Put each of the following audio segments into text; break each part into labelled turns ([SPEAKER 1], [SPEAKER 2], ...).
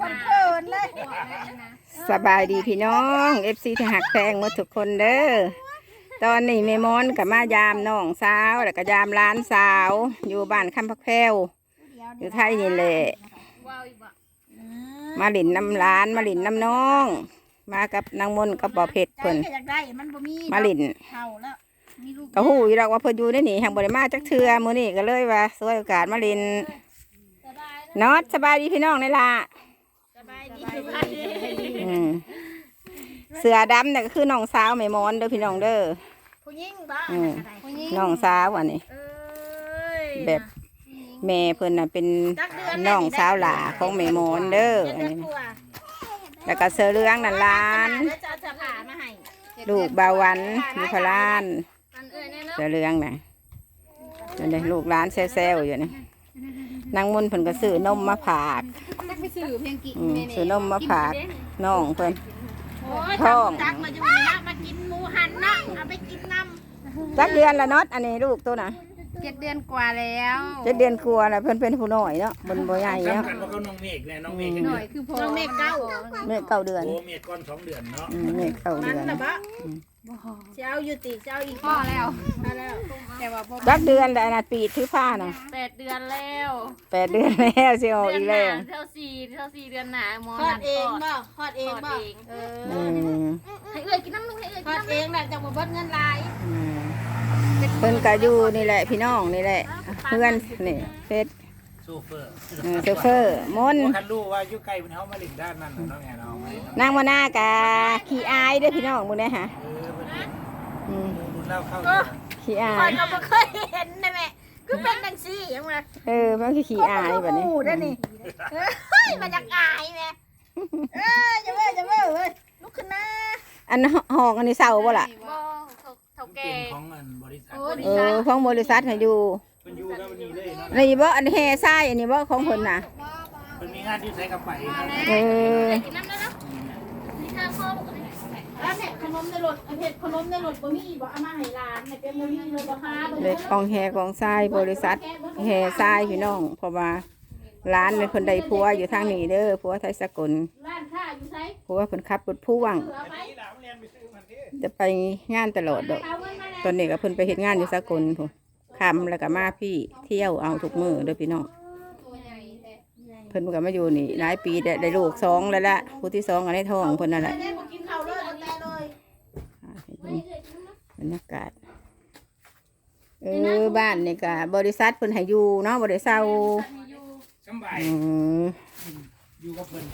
[SPEAKER 1] คนเขินเลย
[SPEAKER 2] สบายดีพี่น้องเอฟซีที่หักแพงหมดทุกคนเด้อตอนนี้แม่มอนกับมายามน้องสาวแล้วก็ยามร้านสาว อยู่บ้านคำพักแพวอยู่ไทยนี่แหละมาหลินน้ำร้านมาหลินน้ำน้อง มากับนางมนกับบ่อเพชรเพิ่น
[SPEAKER 1] มา
[SPEAKER 2] หลิน
[SPEAKER 1] ก
[SPEAKER 2] ก็หูอยู่ดอกว่าเพิ่นอยู่ในนี่แห่งบริมาจักเทือมือนี้ก็เลยว่าสวยโอกาสมาหลิน นอดสบายดีพี่น้องนี่ล่ะ
[SPEAKER 1] สบายดีสบายดี
[SPEAKER 2] อืมเสือดำเนี่ยก็คือน้องสาวแม่มอนเด้อพี่น้องเด้อ
[SPEAKER 1] ผู้หญิงบ้า
[SPEAKER 2] อืม
[SPEAKER 1] ผู้หญิง
[SPEAKER 2] น้องสาวอันนี้
[SPEAKER 1] เอ้ย
[SPEAKER 2] แบบแม่เพิ่นน่ะเป็น
[SPEAKER 1] จักเดื
[SPEAKER 2] น้องสาวหลาของแม่มอนเด้อ
[SPEAKER 1] เจ็ด
[SPEAKER 2] อัน
[SPEAKER 1] เดือน
[SPEAKER 2] นี้
[SPEAKER 1] กว่า
[SPEAKER 2] แล้วก็เสือเรืองนั่นล้าน
[SPEAKER 1] แล้วจะเอาจะผ่ามาให้
[SPEAKER 2] ลูกบาวันมีพลาน
[SPEAKER 1] อันเอ้ยเนี่ยเนาะ
[SPEAKER 2] เสือเรืองน่ะนั่นเลยลูกหลานแซวๆอยู่นี่ นางมุนเพิ่นก็ซื้อนมมาผาก
[SPEAKER 1] ไปซื้อเพียงกี่
[SPEAKER 2] อืมซื้อนมมาผากน้องเพิ่น
[SPEAKER 1] โอ้ย
[SPEAKER 2] ท้อง
[SPEAKER 1] จักมาอยู่นี่นะมากินหมูหันนะเอาไปกินน้ำ
[SPEAKER 2] จักเดือนละเน็อตอันนี้ลูกตัวน่ะ
[SPEAKER 1] เจ็ดเดือนกว่าแล้ว
[SPEAKER 2] เจ็ดเดือนกลัวาแล้วเพิ่นเป็นผู้น้อยเนาะบนบ่ใหญ่
[SPEAKER 3] สำ
[SPEAKER 2] เนาะ
[SPEAKER 3] คัญว่าเขาน้องเมฆเนี่ยน้องเมฆกัน
[SPEAKER 1] หน่อยคือพอเมฆเก้า
[SPEAKER 2] แม่เก้าเดือน
[SPEAKER 3] โอ้เมฆก้อนสองเดือนเนาะ
[SPEAKER 2] อืมแม่เก้า
[SPEAKER 1] มั
[SPEAKER 2] เดื
[SPEAKER 1] น
[SPEAKER 2] อน
[SPEAKER 1] นะบะเจ้าอยู่ติเจ้าอีกพ่อแล้วมาแล้วแต่ว่าพ่อ
[SPEAKER 2] จักเดือนแล้วนะปีถือผ้าน่ะ
[SPEAKER 4] แปดเดือนแล้ว
[SPEAKER 2] แปดเดือนแล้วสิออก
[SPEAKER 4] เดื
[SPEAKER 2] อีก
[SPEAKER 4] ห
[SPEAKER 2] แล้ว
[SPEAKER 4] นาเท่าสี่เท่าสี่เดือนหนาหมอ
[SPEAKER 1] คลอ
[SPEAKER 4] นั
[SPEAKER 1] ด
[SPEAKER 4] ด
[SPEAKER 1] เอง
[SPEAKER 4] คลอด
[SPEAKER 1] บ่คลอดเองบ่
[SPEAKER 4] คลอดเอง
[SPEAKER 1] เอ
[SPEAKER 2] อื
[SPEAKER 1] อ
[SPEAKER 2] ม
[SPEAKER 4] ให้เอ้ยกินน้ำนึงให้เอ้ย
[SPEAKER 1] คล
[SPEAKER 4] กิ
[SPEAKER 1] อนด
[SPEAKER 4] น้ำ
[SPEAKER 1] เองแหละจะบ่เบิดเงินหลาย
[SPEAKER 2] อืม เพิ่นก็อยู่นี่แหละพี่น้องนี่แหละเพื่อนนี่เฟส
[SPEAKER 3] โซเฟอร์
[SPEAKER 2] เออโซเฟอร์มน
[SPEAKER 3] ว่าคันรู้ว่าอยู่ไกลเป็นเฮามาลิงด้านนั้นน่ะน้องแอนเอาไหม
[SPEAKER 2] นางมานากะขี้อายเด้อพี่น้องมึงได้อฮะ
[SPEAKER 3] เออเป็น
[SPEAKER 2] อืม
[SPEAKER 3] ดูเล่าเข้า
[SPEAKER 2] ขี้อา
[SPEAKER 1] คอย
[SPEAKER 2] ย
[SPEAKER 1] ก็บ่เคยเห็นนะแม่คือเป็นจังซี่หยังว่า
[SPEAKER 2] เออมันคือขี้อายแบบนี้
[SPEAKER 1] โอ้ได้อนี่เฮ้ยมันอยากอายแม่เอ้ยจะเว้ยจะเว้ยเว้ยลุกขึ้นมา
[SPEAKER 2] อันห้องอันนี้เศร้าบ่ล่ะ
[SPEAKER 4] บ่ เขาเขา
[SPEAKER 3] เป็
[SPEAKER 4] แก่
[SPEAKER 3] นของอันบริษัท
[SPEAKER 2] เออของบริษัทให้อยู่
[SPEAKER 3] มันอยู่กับวันนี้เลยเนาะ
[SPEAKER 2] นี่บ่อันแห่ทรายอันนี้บ่ของเพิ่นน่ะ
[SPEAKER 3] มันมีงานที่ใช้กับไปนะ
[SPEAKER 2] เออ
[SPEAKER 4] กินน้ำได้แล้วนี่ข้าวข้อบอกเลย
[SPEAKER 1] แล้วเนี่ยขนมในรถเผ็ดขนมในรถบ่มีบ่เอามาให้หลานให้เป็นมื้อนึงเลยบ่พาบ่
[SPEAKER 2] เลยของแห่ของทรายบริษัทแห่ทรายพี่น้อง เพราะว่าร้านเป็นคนใดผัวอยู่ทางนี้เด้อผัวไทยสกล
[SPEAKER 1] ร้านค้าอยู่ไส
[SPEAKER 2] ผัวเพิ่นขับรถพ่วง
[SPEAKER 1] เอาไป
[SPEAKER 2] จะไปงานตลอดดอก
[SPEAKER 1] เอาเงินมาแล้ว
[SPEAKER 2] ตอนนี้ก็เพิ่นไปเฮ็ดงานอยู่สกลพุ่นคำแล้วก็มาพี่เที่ยวเอาทุกมื้อเด้อพี่น้องเพิ่นก็มาอยู่นี่หลายปีได้ได้ลูกสองแล้วละผู้ที่สองก็ในท้องเพิ่นนั่นแหละ
[SPEAKER 1] แม่บ่กินข้าวเลยแต่เลย
[SPEAKER 2] อ่าให้เบิ่งบรรยากาศเออบ้านนี่ก็บริษัทเพิ่นให้อยู่เนาะบ่ได้เซา
[SPEAKER 3] สบาย
[SPEAKER 2] อืม
[SPEAKER 3] อยู่กับเพิ่น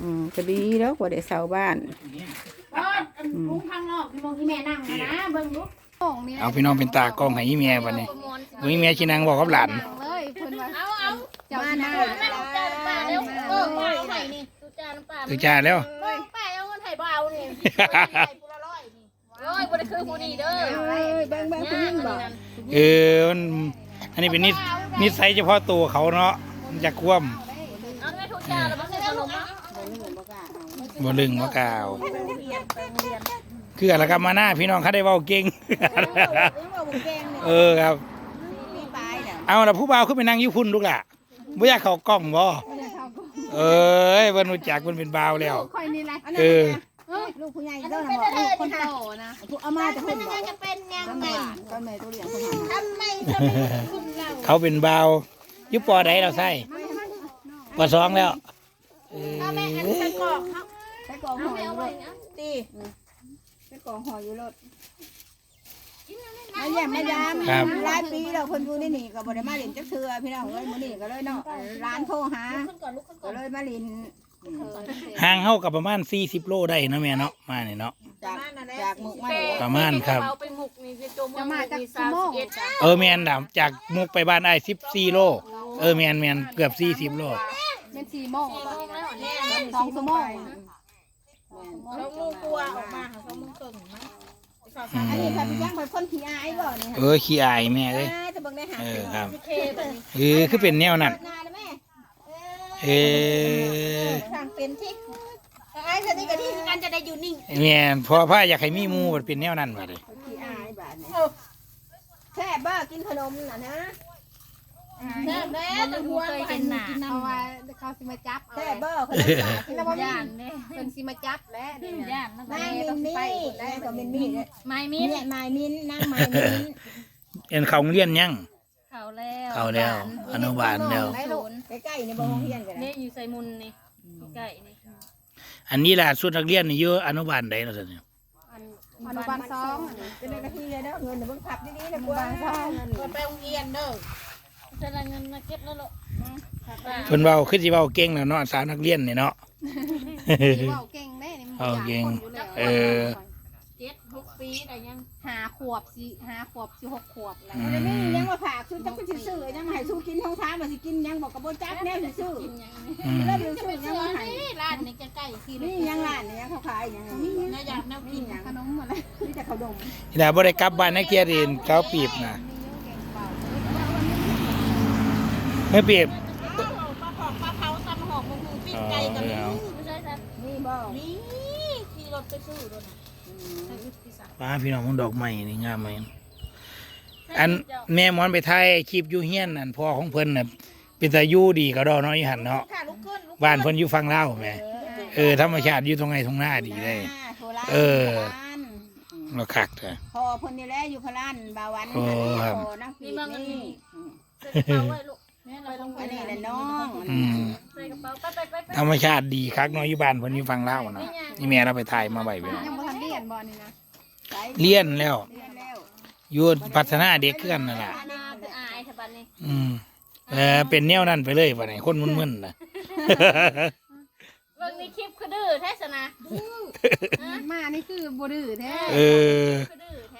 [SPEAKER 2] อืมก็ดีแล้วบ่ได้เซาบ้าน
[SPEAKER 1] อ๋ออันลุงข้างนอกที่มองที่แม่นั่งอะนะเบิ่งลูก
[SPEAKER 3] เอาพี่น้องเป็นตากล้องให้อีเมียวันนี้วันนี้เมียชินังบอกกับหลาน
[SPEAKER 4] เลยเพิ่นว่า
[SPEAKER 1] เอาเอา
[SPEAKER 4] เจ้าหน้า
[SPEAKER 1] แม่ลูกจานป้าเร็วเออป้าเอาให้นี่
[SPEAKER 4] ตุจานป้า
[SPEAKER 3] ตุจ้าแล้ว
[SPEAKER 1] เบิ่งป้าเอาเงินให้บ่เอานี่ให้ผู้ละร้อยนี่
[SPEAKER 4] โอ้ยบ่ได้คือผู้นี้เด้อ
[SPEAKER 2] เอ้ยเบิ่งเบิ่งผู้หญิงบ่
[SPEAKER 3] เออมันอันนี้เป็นนิสนิสัยเฉพาะตัวเขาเนาะมันจะคว่
[SPEAKER 4] เอาไงทุกจานแล้วบ่ ใส่ขนมเนาะำ
[SPEAKER 3] บ่ลึงบ่กล่าว คืออะไรกับมาหน้าพี่น้องเขาได้เว้าเก่ง เออครับ เอาละผู้บ่าวขึ้นไปนั่งอยุพุ่นลูกล่ะบ่อยากเข้ากล้องบ่เอ้ยเพิ่นรู้จักเพิ่นเป็นบ่าวแล้ว
[SPEAKER 4] ค่อยนี่แหละ
[SPEAKER 3] เออ
[SPEAKER 2] ลูกผู้ใหญ่
[SPEAKER 1] อัน
[SPEAKER 2] เด้
[SPEAKER 1] นี้
[SPEAKER 2] อ
[SPEAKER 1] เป็น
[SPEAKER 2] นะ
[SPEAKER 1] อะไร
[SPEAKER 2] บ่
[SPEAKER 1] นี่ค่ะ
[SPEAKER 4] โตนะ
[SPEAKER 2] เอามาจะ
[SPEAKER 1] มั
[SPEAKER 2] เพิ่
[SPEAKER 1] น
[SPEAKER 2] นบ่
[SPEAKER 1] จะเป็นยังไง
[SPEAKER 2] ก็แม่ตัวเลี้ยงเพิ่นหา
[SPEAKER 1] ทำไมทำไมคุณเรา
[SPEAKER 3] เขาเป็นบ่าวอยุปอใดเราใส่ปอสองแล้วเอ
[SPEAKER 1] ถ้าแม่อัน
[SPEAKER 3] อ
[SPEAKER 1] นี้ใส่กรอกเขา
[SPEAKER 2] ใส่กล่องห่ออยู่รถ
[SPEAKER 1] ตี
[SPEAKER 2] ใส่กล่องห่ออยู่รถมาเยี่ยมมายาม
[SPEAKER 3] ครับ
[SPEAKER 2] หลายปีแล้วเพิ่นอยู่ในนี่ก็บ่ได้มาเล่นจักเทื่อพี่น้องเอ้ยมื้อนี้ก็เลยเนาะร้านโทรหา
[SPEAKER 1] ขึ้นก่อนลุกขึ้นก่
[SPEAKER 2] ก็
[SPEAKER 1] อน
[SPEAKER 2] เลยมาเลิน
[SPEAKER 3] ห่างเฮากับประมาณ 40 โลได้นะแม่เนาะมานี่เนาะ
[SPEAKER 2] จากจากมุกมา
[SPEAKER 3] ประมาณครับ
[SPEAKER 4] เอาไปหมกนี่จะจมจะมาจากสามสิบเอ็ดจ้ะ
[SPEAKER 3] เออแม่นดาจากมุกไปบ้านอ้าย14 โล เออแม่นแม่นเกือบ 40 โล
[SPEAKER 4] เป็นสี่โมง
[SPEAKER 2] สองชั่วโมง
[SPEAKER 1] เรางูกลัวออกมาค่ะเขามึงเก่งนะ
[SPEAKER 3] อื
[SPEAKER 2] อันนี้
[SPEAKER 3] ม
[SPEAKER 2] ค่ะพี่ยังเป็นคนขี้อายบ่นี่
[SPEAKER 3] เออขี้อายแม่เอ้ย
[SPEAKER 2] จะเบิ่งได้หา
[SPEAKER 3] เออครับ
[SPEAKER 1] เคแบบนี้
[SPEAKER 3] เออคือเป็นแนวนั้น
[SPEAKER 2] หน้าได้แม่
[SPEAKER 3] เออ
[SPEAKER 2] ทางเป็นที่
[SPEAKER 1] ไอ้คนนี้กับที่กันจะได้อยู่นิ่ง
[SPEAKER 3] แม่นพอพาอยากให้มีหมู่มันเป็นแนวนั้นว่าเด้
[SPEAKER 2] ขี้อายบาดนี้แซ่บบ่กินขนมน่ะนะ
[SPEAKER 1] แซ่บแน่จะหัว
[SPEAKER 4] เคยเป็นหนา
[SPEAKER 1] เพราะว่าเขาสิมาจับ
[SPEAKER 2] แซ่บเบอร์
[SPEAKER 1] แล้วบ่มี
[SPEAKER 4] ย่านเด้
[SPEAKER 1] เพิ่นสิมาจับแล้วนี่
[SPEAKER 4] ย่านแล้ว
[SPEAKER 1] นางมินนี่ได้ก็มินนี่
[SPEAKER 4] ไม้มี
[SPEAKER 1] นี่
[SPEAKER 4] ด
[SPEAKER 1] นายมินนางไม้มิน
[SPEAKER 3] เอ็นเขาโรงเรียนยัง
[SPEAKER 4] เขาแล้ว
[SPEAKER 3] เขาแล้ว อนุบาลแล้ว
[SPEAKER 1] ได้ลูกใกล้ๆนี่บ่โรงเรียนกัน
[SPEAKER 4] นี่อยู่ใส่มุนนี่ใกล้นี่
[SPEAKER 3] อันนี้ล่ะสุดนักเรียนนี่อยู่อนุบาลใดเนาะซั่นเนี่ย
[SPEAKER 1] อนุบาล2เป็นหน้าที่เด้อเงินเบิ่งขับดีๆนะบัวเพิ่นไปโรงเรียนเด้อ
[SPEAKER 4] จะได้เงินมาเก็บแล้วลูก
[SPEAKER 3] เพิ่นเว้าคือสิเว้าเก่งแล้วเนาะสาวนักเรียนนี่เนาะ
[SPEAKER 1] สิเว้าเก่งแน่นี่มัน
[SPEAKER 3] เว้าเก่งเออ
[SPEAKER 4] เจ็ดหกปีได้ยัง
[SPEAKER 1] หาขวบสิหาขวบสิหกขวบแล้ว
[SPEAKER 3] อื
[SPEAKER 1] นี่
[SPEAKER 3] ม
[SPEAKER 1] ยังมาฝากคือจังสิซื้อยังให้สู้กินท้องท้ามาสิกินยังบอกกับบ่จักแน่สิซื้อ
[SPEAKER 4] กินยัง
[SPEAKER 3] อืม
[SPEAKER 1] แล้วสิซื้อยังมาให้
[SPEAKER 4] นี่ร้านนี้ใกล้ๆที่
[SPEAKER 1] นี่ยังร้านนี่ยังเขาขายยังนี่
[SPEAKER 4] น่าอยากแนวกิ
[SPEAKER 1] นี่
[SPEAKER 4] น
[SPEAKER 1] ยังขนมอะไรนี่แต่ขนม
[SPEAKER 3] นี่ล่ะบ่ได้กลับบ้านนักเรียนเรียนเก้าปีบนะ เมื่อปีบ
[SPEAKER 1] ปลาหอกปลาเผาตำหอกมึงดูปิ้งไก่กันนี่
[SPEAKER 4] ไม่ใช่จ้ะ
[SPEAKER 1] นี่บ่
[SPEAKER 4] นี่ขี่รถไปซื้อรถน่ะใส่อึดที่สั่ง
[SPEAKER 3] ป้าพี่น้องมันดอกไม้นี่งามไหมอันแม่หมอนไปถ่ายคลิปอยู่เฮียนอันพ่อของเพิ่นน่ะเป็นตาอยู่ดีก็ดอกเนาะอีหันเนาะ
[SPEAKER 1] ค่ะลุกขึ้นลุก
[SPEAKER 3] บ้านเพิ่นอยู่ฝั่งลาวแหมเออธรรมชาติอยู่ตรงไหนตรงหน้าดีเลยเออเราคักเถอะ
[SPEAKER 1] พอเพิ่นนี่แหละอยู่พลานบาวัน
[SPEAKER 3] โอ้ครับ
[SPEAKER 1] พอนักปีนี่
[SPEAKER 4] ใส่กระเป๋าไว้ลูกเนี่ยเราต้อง
[SPEAKER 1] อันนี้แหละน้อง
[SPEAKER 3] อืม
[SPEAKER 4] ใส่กระเป๋าไปไปไปไป
[SPEAKER 3] ธรรมชาติดีคักเนาะอยู่บ้านเพิ่นอยู่ฝั่งลาวนะนี่แม่เราไปถ่ายมาไว้พี่น้อง
[SPEAKER 1] ยังบ่ทันเรียนบ่นี่นะ
[SPEAKER 3] เรียนแล้ว
[SPEAKER 1] เรียนแล้ว
[SPEAKER 3] อยู่พัฒนาเด็กเกือนนั่นล่ะ
[SPEAKER 4] อาณาคืออายทบันนี้
[SPEAKER 3] อืมเออเป็นแนวนั้นไปเลยป่ะนี่คนมึนๆน่ะ
[SPEAKER 4] เรื่องนี้คลิปคือดื้อแท้สนะ
[SPEAKER 1] มานี่คือบ่ดื้อแท้
[SPEAKER 3] เออ
[SPEAKER 4] คือดื้อแท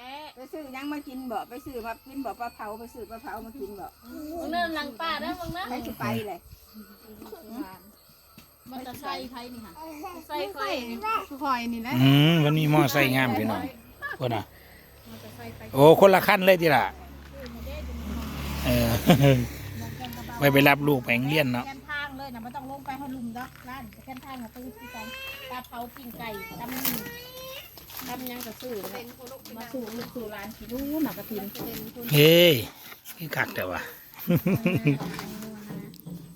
[SPEAKER 4] ้
[SPEAKER 1] ไปซื้อยัง มากินบ่ไปซื้อมากินบ่ปลาเผาไปซื้อปลาเผามากินบ่
[SPEAKER 4] มึงเนิ่นหลังป้าเด้อมึงนะ
[SPEAKER 1] ให้สิไปเลย
[SPEAKER 4] มันจะใส่ไผนี่ค่ะใส่ไฟนี่
[SPEAKER 1] คือคอยนี่แหละ
[SPEAKER 3] อืมมันมีมอไซค์งามพี่น้องคนน่ะโอ้คนละขั้นเลยทีละเออไปไปรับลูกไปโรงเรียนเนาะ
[SPEAKER 1] แค่ทางเลยนะไม่ต้องลงไปเฮาลุมดอกร้านแค่ทางของตื้อที่กันปลาเผาปิ้งไก่ตำนี่ ตำยังก็ซื้อเลยมาสู่ลูกสู่ร้านกินนู่นน่ะกระถิ่น
[SPEAKER 3] เฮ้ยคือคักแต่ว่า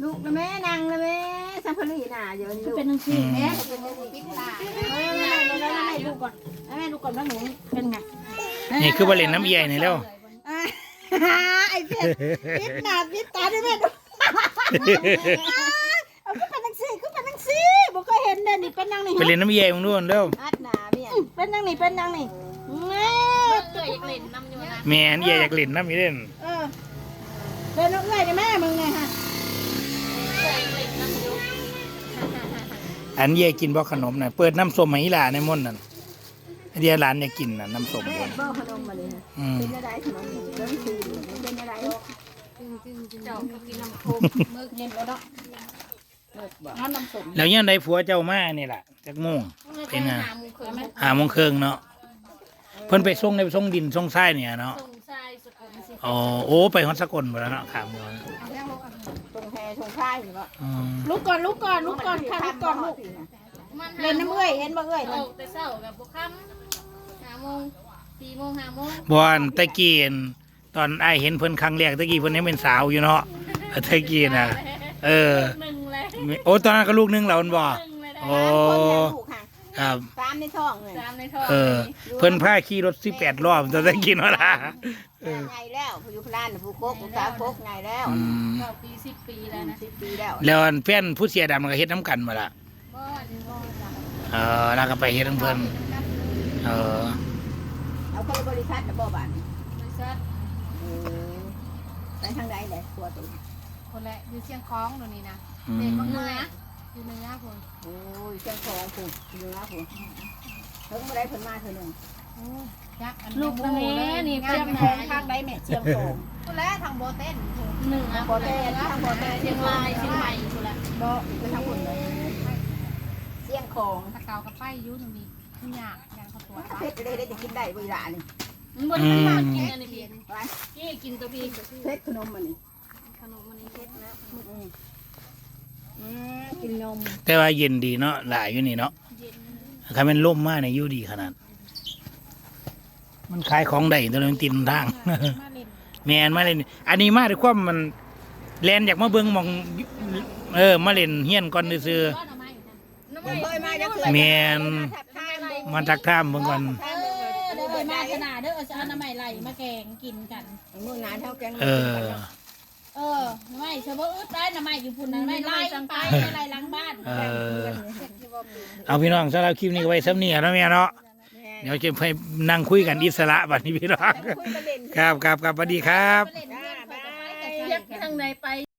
[SPEAKER 1] ลูกนะแม่นางนะแม่สัมภาระน่ะเดี๋ยวนี้ลูก
[SPEAKER 4] เป็นจังซี่
[SPEAKER 1] แม่เป็นจังซี่ปิดตาเออแม่แม่แม่ดูก่อนแม่ดูก่อนว่าหนูเป็นไง
[SPEAKER 3] นี่คือว่าเล่นน้ำเอียนี่แล้ว
[SPEAKER 1] อ่าไอ้เป็ดปิดหน้าปิดตาด้วยแม่ดูเอาก็เป็นนังซี่ก็เป็นนังซี่บ่เคยเห็นเด้อนี่เป็นนางนี่
[SPEAKER 3] ไปเล่นน้ำเอียมึงด้วยเด้อ
[SPEAKER 1] อัดหนา เมียเป็นนางนี่เป็นนางนี่แม่
[SPEAKER 4] เอ้ยอยากเล่นน้ำอยู่นะ
[SPEAKER 3] แม่นเอียอยากเล่นน้ำอีเล่น
[SPEAKER 1] เออเป็นนกเอ้ยนี่แม่มึงไงฮะ
[SPEAKER 4] อยากเล่นน้ำอยู่
[SPEAKER 3] อันเอียกินบ่ขนมน่ะเปิดน้ำส้มให้อีหลาในมนต์นั่นเดียหลานอยากกินน่ะน้ำส้ม
[SPEAKER 1] แม่
[SPEAKER 3] บ่น
[SPEAKER 1] เบ้าขนมมาเลยฮะ
[SPEAKER 3] อืม
[SPEAKER 1] เป็นอะไรขนมนี่เรื่องซีเป็นอะไร
[SPEAKER 4] เจ้าก็กินน้ำโคม
[SPEAKER 1] มือเย็นแล้วเนาะ น้ำน้ำส้ม
[SPEAKER 3] แล้วยังได้ผัวเจ้ามานี่ล่ะจักโมงเป็นไง
[SPEAKER 4] หาหมูเขินไหม
[SPEAKER 3] ห้าโมงครึ่งเนาะเพิ่นไปส่งในส่งดินส่งทรายเนี่ยเนาะ
[SPEAKER 4] ส่งทรายสกุลสิ
[SPEAKER 3] อ๋อโอ้ไปฮอดสกลหมดแล้วเนาะขามเมือง
[SPEAKER 1] ตรงแพตรงค่ายนี่ก็
[SPEAKER 3] อืม
[SPEAKER 1] ลุกก่อนลุกก่อนลุกก่อนค่ะลุกก่อนลุก
[SPEAKER 4] มัน
[SPEAKER 1] เล่นน้ำเอ้ยเห็นบ่เอ้ย
[SPEAKER 4] ออกแต่เช้ากับบุค่ำห้าโมงสี่โมงห้าโมง
[SPEAKER 3] บอนตะกี้นตอนไอายเห็นเพิ่นครั้งแรกตะกี้เพิ่นยังเป็นสาวอยู่เนาะตะกี้น่ะ เออ
[SPEAKER 4] หนึ่งเลย
[SPEAKER 3] โอ้ตอนนั้นก็ลูกนึงแล้วมันบ่
[SPEAKER 4] หนึ่งเลยนะ
[SPEAKER 3] โอ้
[SPEAKER 1] คนแทนลูกค่ะ
[SPEAKER 3] ครับ
[SPEAKER 1] ตามในท้องเลย
[SPEAKER 4] สามในท้อง
[SPEAKER 3] เออ เพิ่นพาขี่รถ18รอบตอนตะกี้เนาะล่ะเออ
[SPEAKER 1] ไงแล้วผู้อยู่พลานผู้โคกผู้สาวโคกไงแล้ว
[SPEAKER 3] อืม
[SPEAKER 4] เก้าปีสิบปีแล้วนะ
[SPEAKER 1] สิบปีแล้ว
[SPEAKER 3] แล้วอันแฟนผู้เสียดำก็เฮ็ดน้ำกันมาล่ะ
[SPEAKER 4] บ่อนบ่อนจ้ะ
[SPEAKER 3] เออแล้วก็ไปเฮ็ดน้ำเพิ่นเออ
[SPEAKER 1] เอาคนบริษัทนะบ่บาน
[SPEAKER 4] บริษัท
[SPEAKER 1] ไปทางใดเลยตัวตัว
[SPEAKER 5] คนแหละอยู่เชียงคล้องตรงนี้นะ
[SPEAKER 3] อื
[SPEAKER 5] เด็ก
[SPEAKER 3] ม
[SPEAKER 5] บางเมืองอยู่เนื้อคน
[SPEAKER 1] โอ้ยเจ้าของผู้เนื้อผู้เพิ่งมาได้เพิ่นมาเท่านึง
[SPEAKER 5] ยักษ์อัน
[SPEAKER 4] ลูกนะแม่นี่
[SPEAKER 1] เชี
[SPEAKER 4] เชี
[SPEAKER 1] ย
[SPEAKER 4] ย
[SPEAKER 1] ง
[SPEAKER 4] ง
[SPEAKER 1] ข
[SPEAKER 4] รา
[SPEAKER 1] อง
[SPEAKER 4] ย
[SPEAKER 1] ทางใดแม่เชียงของ
[SPEAKER 5] คนแหละทางโบเต้น
[SPEAKER 4] หนึ่งอะ
[SPEAKER 1] บ่อเต้ทางบ่อเต้
[SPEAKER 4] เชียงรายเชียงใหม่อยู่ละ
[SPEAKER 1] บ่คือทางคนเลยเชียงของ
[SPEAKER 5] ตะเกากับป้ายยุ่ตรงนี้ขึ้นยากยางเขาตัว
[SPEAKER 1] เผ็ดเลยได้จะกินได้เวลานี่
[SPEAKER 4] มันบ่ได้มากินอันนี้พี่พี่กินตัวพี่
[SPEAKER 1] เผ็ดขนมมันนี่
[SPEAKER 4] ขนมมันนี่เฮ็ดนะ
[SPEAKER 1] อืมกินนม
[SPEAKER 3] แต่ว่าเย็นดีเนาะหลายอยู่นี่เนาะ
[SPEAKER 4] เย็น
[SPEAKER 3] ถ้ามันล่มมากเนี่ยอยู่ดีขนาด มันขายของได้ตัวนั้นมันติดทาง
[SPEAKER 5] มาเล่น
[SPEAKER 3] แมนมาเลยอันนี้มาด้วยความมันแลนอยากมาเบิ่งหมอง เออ มาเล่นเฮียนก่อนซื่อ
[SPEAKER 1] ก้อนเอาไม้นะ
[SPEAKER 2] เคยมาจะเคย
[SPEAKER 3] ๆแม่นมาทักทามเบิ่งก่อน
[SPEAKER 1] เออเดี๋ยวไปมาขนาดเด้อเอาจะเอาน้ำใหม่ไหลมาแกงกินกัน
[SPEAKER 2] มือนานเท่าแกง
[SPEAKER 3] เออ
[SPEAKER 1] เออน้ำใหม่เชฟว่าอึดได้น้ำใหม่อยู่พุ่นน้ำใหม่ไล่ไปไล่หล้างบ้าน
[SPEAKER 3] เออเอาพี่น้องสำหรับคลิปนี้ก็ไว้ซ้ำนี่แล้วแม่เนาะเดี๋ยวจะไปนั่งคุยกันอิสระบัดนี้พี่น้อง
[SPEAKER 2] คุยประเด็น
[SPEAKER 3] ครับครับครับสวัสดีครับ
[SPEAKER 1] เล่นเพื่อนไปกับไปกับไปทางไหนไป